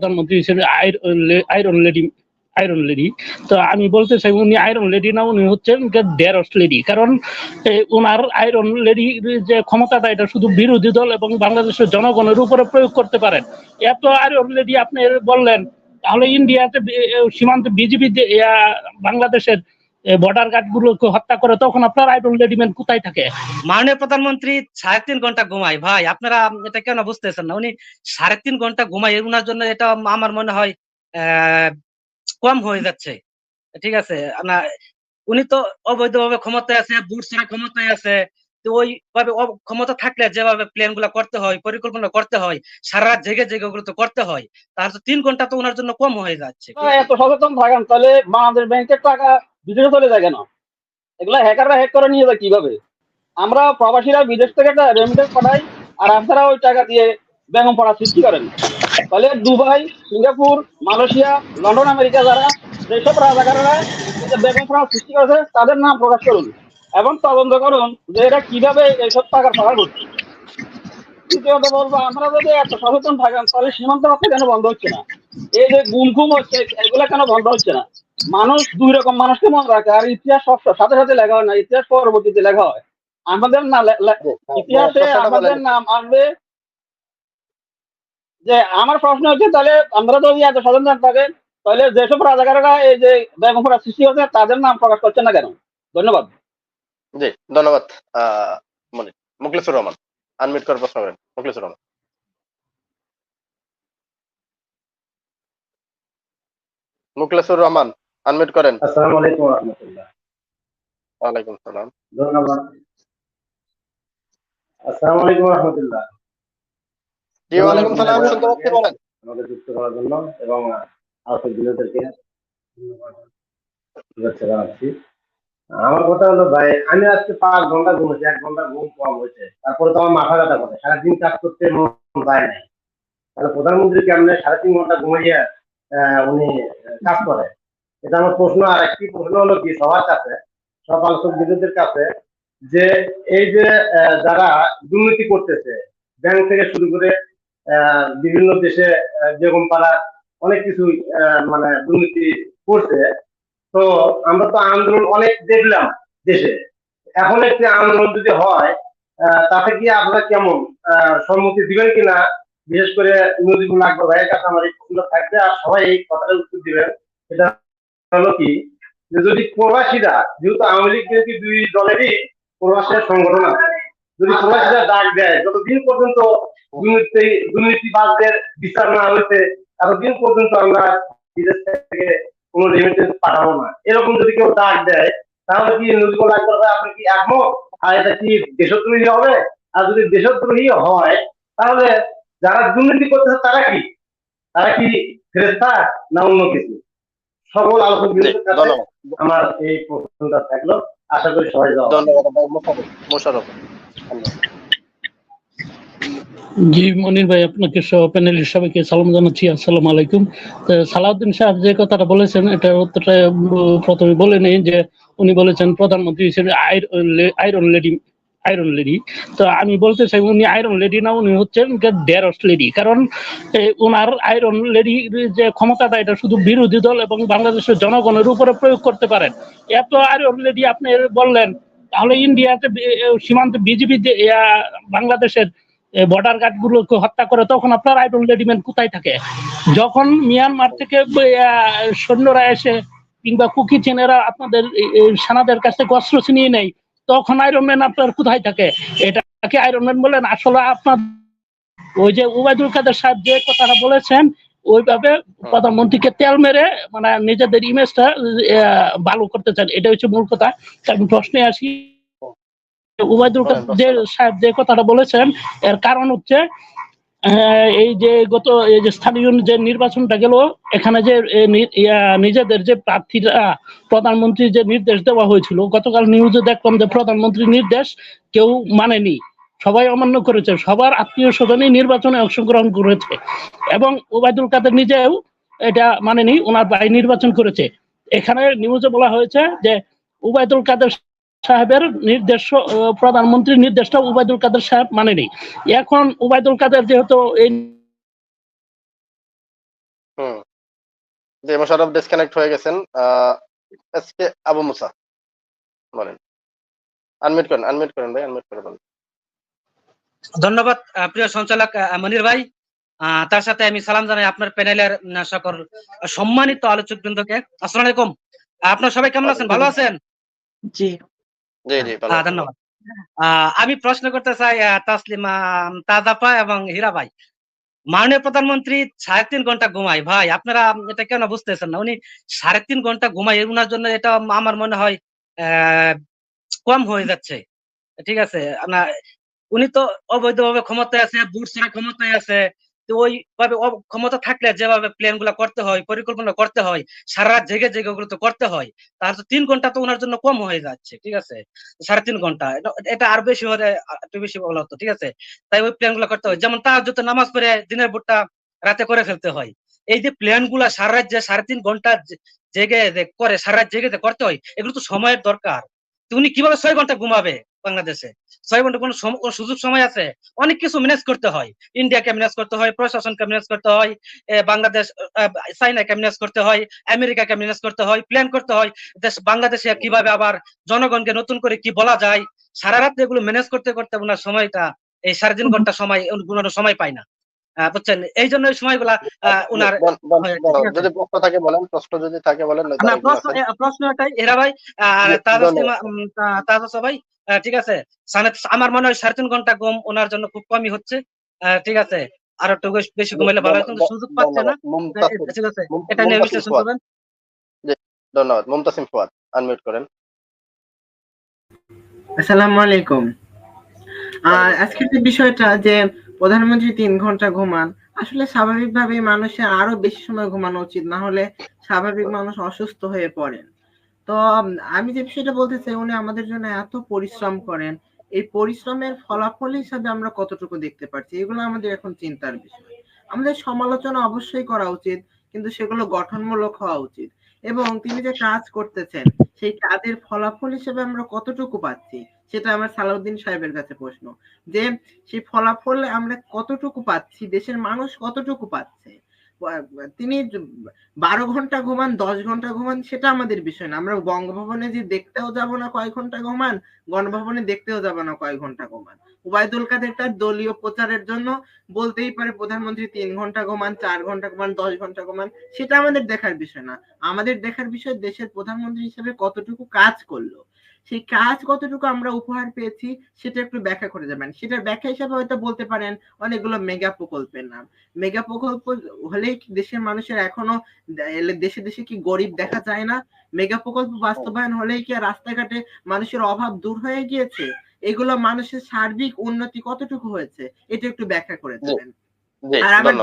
প্রধানমন্ত্রী হিসেবে iron lady iron lady. তো আমি বলতে চাই, উনি আয়রন লেডি না, উনি হচ্ছেন ডেরস লেডি। কারণ উনার আয়রন লেডি যে ক্ষমতাটা, এটা শুধু বিরোধী দল এবং বাংলাদেশের জনগণের উপরে প্রয়োগ করতে পারেন। এত আয়রন লেডি আপনি বললেন, তাহলে ইন্ডিয়াতে সীমান্তে বিজেপি বাংলাদেশের বর্ডার গার্ড গুলোকে হত্যা করে তখন আপনার আয়রন লেডিমেন্ট কোথায় থাকে? মাননীয় প্রধানমন্ত্রী সাড়ে তিন ঘণ্টা ঘুমায়। ভাই আপনারা এটা কেন বুঝতেছেন না? উনি সাড়ে তিন ঘণ্টা ঘুমায় উনার জন্য এটা আমার মনে হয় কম হয়ে যাচ্ছে। ঠিক আছে? না উনি তো অবৈধভাবে ক্ষমতায় আছে বুট ছাড়া ক্ষমতায় আছে। তো ওইভাবে ক্ষমতা থাকলে যেভাবে প্ল্যানগুলা করতে হয় পরিকল্পনা করতে হয় সারা রাত জেগে জেগে ওগুলো তো করতে হয় তার তো তিন ঘণ্টা তো ওনার জন্য কম হয়ে যাচ্ছে। এত সচেতন থাকেন তাহলে বাংলাদেশ ব্যাংকের টাকা বিদেশে চলে যায় কেন? এগুলা হ্যাকাররা হ্যাক করে নিয়ে যায় কীভাবে? আমরা প্রবাসীরা বিদেশ থেকে একটা রেমিটেন্স পাঠাই, আর আপনারা ওই টাকা দিয়ে বেগম পড়া সৃষ্টি করেন। তাহলে Dubai, Singapore, Malaysia, London, America যারা, যেসব রাজাকাররা বেগম পড়া সৃষ্টি করেছে, তাদের নাম প্রকাশ করুন এবং তদন্ত করুন যে এরা কীভাবে এইসব টাকা সহায় করছে দ্বিতীয়ত বলব, আমরা যদি এত সচেতন থাকেন, তাহলে সীমান্ত কেন বন্ধ হচ্ছে না? এই যে গুম হচ্ছে, এগুলো কেন বন্ধ হচ্ছে না? মানুষ দুই রকম মানুষকে মনে রাখে আর ইতিহাস সাথে সাথে লেখা হয় না ইতিহাস পরবর্তীতে লেখা হয়। আমাদের না ইতিহাসে আমাদের নাম আসবে যে আমার প্রশ্ন হচ্ছে তাহলে আমরা যদি এত সচেতন থাকে তাহলে যেসব রাজাকাররা এই যে বেগমপুরা সৃষ্টি হচ্ছে তাদের নাম প্রকাশ করছে না কেন? ধন্যবাদ। জি ধন্যবাদ মুখলিসুর রহমান। আনমিট করে প্রশ্ন করেন মুখলিসুর রহমান। মুখলিসুর রহমান আনমিট করেন। আসসালামু আলাইকুম রহমতুল্লাহ ওয়ালাইকুম সালাম। ধন্যবাদ। আসসালামু আলাইকুম রহমতুল্লাহ জি ওয়ালাইকুম সালাম শুনতে পাচ্ছি বলেন। আমাকে যুক্ত করার জন্য এবং আহত বিনোদেরকে শুভেচ্ছা জানাচ্ছি। আমার কথা হলো ভাই আমি আজকে পাঁচ ঘণ্টা ঘুমেছি এক ঘণ্টা ঘুম কম হয়েছে। তারপরে তো আমার মাথা ব্যথা করে সারাদিন কাজ করতে মন যায় নাই। তাহলে প্রধানমন্ত্রী কেমনে সাড়ে তিন ঘণ্টা ঘুমিয়ে আহ, উনি কাজ করে? এটা আমার প্রশ্ন, আর একটি প্রশ্ন হলো কি, সবার কাছে, সব আলোচক বিরোধীদের কাছে, যে এই যে যারা দুর্নীতি করতেছে ব্যাংক থেকে শুরু করে বিভিন্ন দেশে যেরকম তারা অনেক কিছু মানে দুর্নীতি করছে, তো আমরা তো আন্দোলন অনেক দেখলাম দেশে। এখন একটি আন্দোলন যদি হয় তাতে কি আপনারা কেমন সম্মতি দিবেন কিনা? বিশেষ করে নজিবুল আকবর ভাইয়ের কাছে আমার এই প্রশ্নটা থাকবে, আর সবাই এই কথাটা উত্তর দিবেন। এটা হলো কি যদি প্রবাসীরা, যেহেতু আওয়ামী লীগ বিএনপি দুই দলেরই প্রবাসীর সংগঠন আছে, যদি প্রবাসীরা ডাক দেয়, যতদিন পর্যন্ত দুর্নীতি, দুর্নীতিবাজদের বিচার না হইতে ততদিন পর্যন্ত আমরা বিদেশ থেকে কোনো রেমিটেন্স পাঠাবো না। এরকম যদি কেউ ডাক দেয়, তাহলে কি নজরুল আকবর আপনি কি একমত? আর এটা কি দেশদ্রোহী হবে? আর যদি দেশদ্রোহী হয়, তাহলে যারা দুর্নীতি করতেছে তারা কি? তারা কি ফেরেস্তা না অন্য কিছু? সকল আলোচক ধন্যবাদ। আমার এই প্রশ্নটা থাকল। আশা করি সবাই ধন্যবাদ জি মনির ভাই আপনাকে সহ প্যানেলের সবাইকে সালাম জানাচ্ছি। আসসালামু আলাইকুম। সালাউদ্দিন সাহেব যে কথাটা বলেছেন এটা উত্তরটা প্রথমে বলে নেই যে উনি বলেছেন প্রধানমন্ত্রী হিসেবে আয়রন লেডি আয়রন লেডি তো আমি বলতে চাই, উনি আয়রন লেডি না, উনি হচ্ছেন ডেরস লেডি কারণ উনার আয়রন লেডি যে ক্ষমতাটা, এটা শুধু বিরোধী দল এবং বাংলাদেশের জনগণের উপরে প্রয়োগ করতে পারেন। এত আয়রন লেডি আপনি বললেন, তাহলে ইন্ডিয়াতে সীমান্তে বিজেপি বাংলাদেশের বর্ডার গার্ড গুলোকে হত্যা করে, তখন আপনার আইডল রেডিমেন্ট কোথায় থাকে? যখন মিয়ানমার থেকে সৈন্যরা এসে কিংবা কুকি চেনেরা আপনাদের সেনাদের কাছ থেকে অস্ত্র ছিনিয়ে নেয় তখন আয়রন ম্যান আপনার কোথায় থাকে? এটাকে আয়রন ম্যান বলেন? আসলে আপনার ওই যে উবায়দুল কাদের সাহেব যে কথাটা বলেছেন ওইভাবে প্রধানমন্ত্রীকে তেল মেরে মানে নিজেদের ইমেজটা ভালো করতে চান। এটা হচ্ছে মূল কথা। আমি প্রশ্নে আসি উবায়দুল কাদের সাহেব যে কথাটা বলেছেন এর কারণ হচ্ছে এই যে গত, এই যে স্থানীয় যে নির্বাচনটা গেল, এখানে যে নিজেদের যে প্রার্থীরা, প্রধানমন্ত্রী যে নির্দেশ দেওয়া হয়েছিল, গতকাল নিউজে দেখলাম যে প্রধানমন্ত্রীর নির্দেশ কেউ মানেনি। সবাই অমান্য করেছে, সবার আত্মীয় স্বজনই নির্বাচনে অংশগ্রহণ করেছে। এবং ওবায়দুল কাদের নিজেও এটা মানেনি, ওনার ভাই নির্বাচন করেছে। এখানে নিউজে বলা হয়েছে যে উবায়দুল কাদের সাহেবের নির্দেশ প্রধানমন্ত্রীর নির্দেশটা উবায়দুল কাদের সাহেব মানেনি। এখন উবায়দুল কাদের যেহেতু এই হুম। জি মোশাররফ ডিসকানেক্ট হয়ে গেছেন এস আবু মুসা বলেন। আনমিউট করেন আনমিউট করেন ভাই আনমিউট করে বলেন। ধন্যবাদ প্রিয় সঞ্চালক আহ, মনির ভাই। আহ, তার সাথে আমি সালাম জানাই আপনার প্যানেলের সকল সম্মানিত আলোচক বৃন্দকে আসসালামু আলাইকুম। আপনার সবাই কেমন আছেন? ভালো আছেন? জি। জি জি আহ, ধন্যবাদ। আমি প্রশ্ন করতে চাই তাসলিমা তাজাপা এবং হীরা ভাই মাননীয় প্রধানমন্ত্রী সাড়ে তিন ঘণ্টা ঘুমায়। ভাই আপনারা এটা কেন বুঝতেছেন না? উনি সাড়ে তিন ঘণ্টা ঘুমায় উনার জন্য এটা আমার মনে হয় আহ, কম হয়ে যাচ্ছে। ঠিক আছে? না উনি তো অবৈধভাবে ক্ষমতায় আছে বুট ছাড়া ক্ষমতায় আছে। ওইভাবে অব- ক্ষমতা থাকলে যেভাবে প্ল্যানগুলা করতে হয়, পরিকল্পনা করতে হয়, সারা রাত জেগে জেগে ওগুলো তো করতে হয়, তার তো তিন ঘণ্টা তো ওনার জন্য কম হয়ে যাচ্ছে, ঠিক আছে? সাড়ে তিন ঘণ্টা এটা- আর বেশি হলে, একটু বেশি বলা হতো, ঠিক আছে? তাই ওই প্ল্যানগুলা করতে হয়, যেমন তার যত নামাজ পড়ে, দিনের ভোটটা রাতে করে ফেলতে হয়, এই যে প্ল্যানগুলা সারা রাত যে সাড়ে তিন ঘণ্টা জেগে করে, সারা রাত জেগে করতে হয়, এগুলো তো সময়ের দরকার, তো উনি কীভাবে ছয় ঘণ্টা ঘুমাবে? বাংলাদেশে। ছয় ঘণ্টা কোনো সুযোগ সময় আছে? অনেক কিছু ম্যানেজ করতে হয়। ইন্ডিয়াকে ম্যানেজ করতে হয় প্রশাসনকে ম্যানেজ করতে হয় বাংলাদেশ চাইনা চাইনাকে ম্যানেজ করতে হয় আমেরিকাকে ম্যানেজ করতে হয় প্ল্যান করতে হয় দেশ বাংলাদেশে কীভাবে আবার জনগণকে নতুন করে কি বলা যায়? সারা রাত এগুলো ম্যানেজ করতে করতে ওনার সময়টা এই সাড়ে তিন ঘণ্টা সময় ওনার সময় পায় না। বুঝছেন? এই জন্য এই সময়গুলা ওনার হয়, ঠিক আছে। যদি প্রশ্ন থাকে বলেন প্রশ্ন যদি থাকে বলেন না প্রশ্ন এটাই এরা ভাই আর তাজা ভাই ঠিক আছে। আমার মনে হয় সাড়ে তিন ঘণ্টা ঘুম ওনার জন্য খুব কমই হচ্ছে ঠিক আছে। আর একটু বেশি ঘুমাইলে ভালো কিন্তু সুযোগ পাচ্ছে না। ঠিক আছে এটা নিয়ে বিশ্লেষণ করবেন। ধন্যবাদ। মুমতাসিম ফুয়াদ আনমিউট করেন। আসসালামু আলাইকুম। আর আজকের যে বিষয়টা যে প্রধানমন্ত্রী তিন ঘণ্টা ঘুমান, আসলে স্বাভাবিকভাবে মানুষের আরও বেশি সময় ঘুমানো উচিত, না হলে স্বাভাবিক মানুষ অসুস্থ হয়ে পড়েন। তো আমি যে বিষয়টা বলতে চাই, উনি আমাদের জন্য এত পরিশ্রম করেন। এই পরিশ্রমের ফলাফল হিসাবে আমরা কতটুকু দেখতে পাচ্ছি এগুলো আমাদের এখন চিন্তার বিষয়। আমাদের সমালোচনা অবশ্যই করা উচিত, কিন্তু সেগুলো গঠনমূলক হওয়া উচিত। এবং তিনি যে কাজ করতেছেন, সেই কাজের ফলাফল হিসেবে আমরা কতটুকু পাচ্ছি সেটা আমার সালাউদ্দিন সাহেবের কাছে প্রশ্ন, যে সেই ফলাফল আমরা কতটুকু পাচ্ছি, দেশের মানুষ কতটুকু পাচ্ছে? তিনি বারো ঘণ্টা ঘুমান, দশ ঘণ্টা ঘুমান, সেটা আমাদের বিষয় না। আমরা বঙ্গভবনে যে দেখতেও যাব না কয় ঘণ্টা ঘুমান, গণভবনে দেখতেও যাব না কয় ঘণ্টা ঘুমান। উবায়দুল কাদের তার দলীয় প্রচারের জন্য বলতেই পারে প্রধানমন্ত্রী তিন ঘণ্টা ঘুমান, চার ঘণ্টা ঘুমান, দশ ঘণ্টা ঘুমান, সেটা আমাদের দেখার বিষয় না। আমাদের দেখার বিষয় দেশের প্রধানমন্ত্রী হিসেবে কতটুকু কাজ করল। সেই কাজ কতটুকু আমরা উপহার পেয়েছি সেটা একটু ব্যাখ্যা করে যাবেন সেটার ব্যাখ্যা হিসাবে হয়তো বলতে পারেন অনেকগুলো মেগা প্রকল্পের নাম। মেগা প্রকল্প হলেই দেশের মানুষের এখনও দেশে দেশে কি গরিব দেখা যায় না? মেগা প্রকল্প বাস্তবায়ন হলেই কি আর রাস্তাঘাটে মানুষের অভাব দূর হয়ে গিয়েছে? এগুলো মানুষের সার্বিক উন্নতি কতটুকু হয়েছে? এটা একটু ব্যাখ্যা করে দেবেন। আর আমার।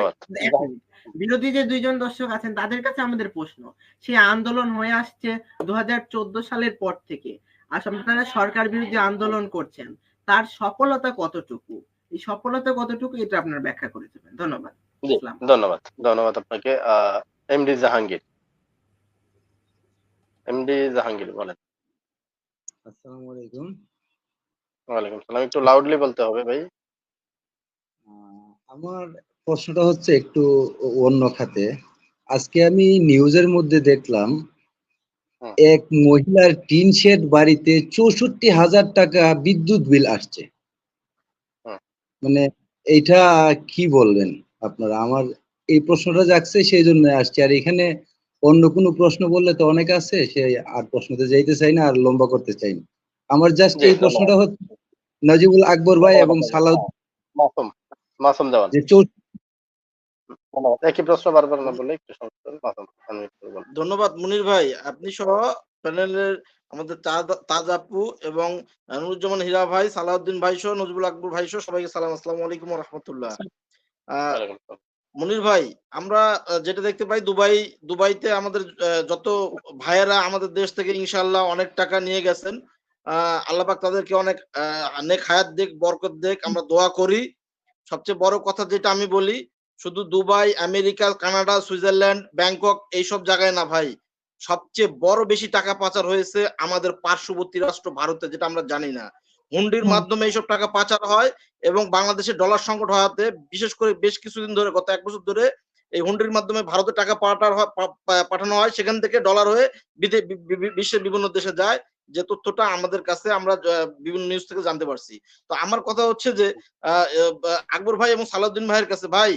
বিরোধী যে দুইজন দর্শক আছেন তাদের কাছে আমাদের প্রশ্ন সেই আন্দোলন হয়ে আসছে দু হাজার চোদ্দ সালের পর থেকে। আপনারা সরকার বিরোধী আন্দোলন করছেন তার সফলতা কতটুকু? এই সফলতা কতটুকু এটা আপনার ব্যাখ্যা করে দেবেন। ধন্যবাদ। ধন্যবাদ। ধন্যবাদ আপনাকে। এমডি জাহাঙ্গীর। এমডি জাহাঙ্গীর বলেন। আসসালামু আলাইকুম। ওয়ালাইকুম সালাম। একটু লাউডলি বলতে হবে ভাই। আহ, আমার প্রশ্নটা হচ্ছে একটু অন্য খাতে। আজকে আমি নিউজের মধ্যে দেখলাম। এক মহিলার টিন শেড বাড়িতে চৌষট্টি হাজার টাকা বিদ্যুৎ বিল আসছে। মানে এইটা কি বলবেন আপনারা? আমার এই প্রশ্নটা যাচ্ছে সেই জন্য আসছে। আর এখানে অন্য কোনো প্রশ্ন বললে তো অনেক আছে সে আর প্রশ্নতে যাইতে চাই না আর লম্বা করতে চাই না। আমার জাস্ট এই প্রশ্নটা হচ্ছে নজিবুল আকবর ভাই এবং সালাউদ্দিন মাসুম মাসুম দেওয়ান। যে একই প্রশ্ন বারবার না বলে একটু। ধন্যবাদ মুনির ভাই। আপনি সহ প্যানেলের আমাদের তাজ- তাজ আপু এবং নুরুজ্জামান হীরা ভাই সালাউদ্দিন ভাই সহ নজরুল আকবর ভাই সহ সবাইকে সালাম। আসসালামু আলাইকুম রহমতুল্লাহ। মনির ভাই আমরা যেটা দেখতে পাই দুবাই দুবাইতে আমাদের আহ, যত ভাইয়েরা আমাদের দেশ থেকে ইনশাল্লাহ অনেক টাকা নিয়ে গেছেন আহ, আল্লাহ পাক তাদেরকে অনেক আহ, নেক হায়াত দেখ বরকত দেখ আমরা দোয়া করি। সবচেয়ে বড় কথা যেটা আমি বলি শুধু Dubai America Canada Switzerland Bangkok এইসব জায়গায় না ভাই। সবচেয়ে বড় বেশি টাকা পাচার হয়েছে আমাদের পার্শ্ববর্তী রাষ্ট্র ভারতে যেটা আমরা জানি না। হুন্ডির মাধ্যমে এইসব টাকা পাচার হয় এবং বাংলাদেশে ডলার সংকট হওয়াতে বিশেষ করে বেশ কিছুদিন ধরে গত এক বছর ধরে এই হুন্ডির মাধ্যমে ভারতে টাকা পাঠার পাঠানো হয় সেখান থেকে ডলার হয়ে বিশ্বের বিভিন্ন দেশে যায়। যে তথ্যটা আমাদের কাছে আমরা বিভিন্ন নিউজ থেকে জানতে পারছি। তো আমার কথা হচ্ছে যে আহ আকবর ভাই এবং সালাউদ্দিন ভাইয়ের কাছে ভাই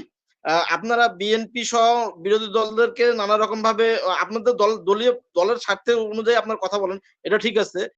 আপনারা বিএনপি সহ বিরোধী দলদেরকে নানা রকম ভাবে আপনাদের দল, দলীয়, দলের স্বার্থে অনুযায়ী আপনার কথা বলেন, এটা ঠিক আছে।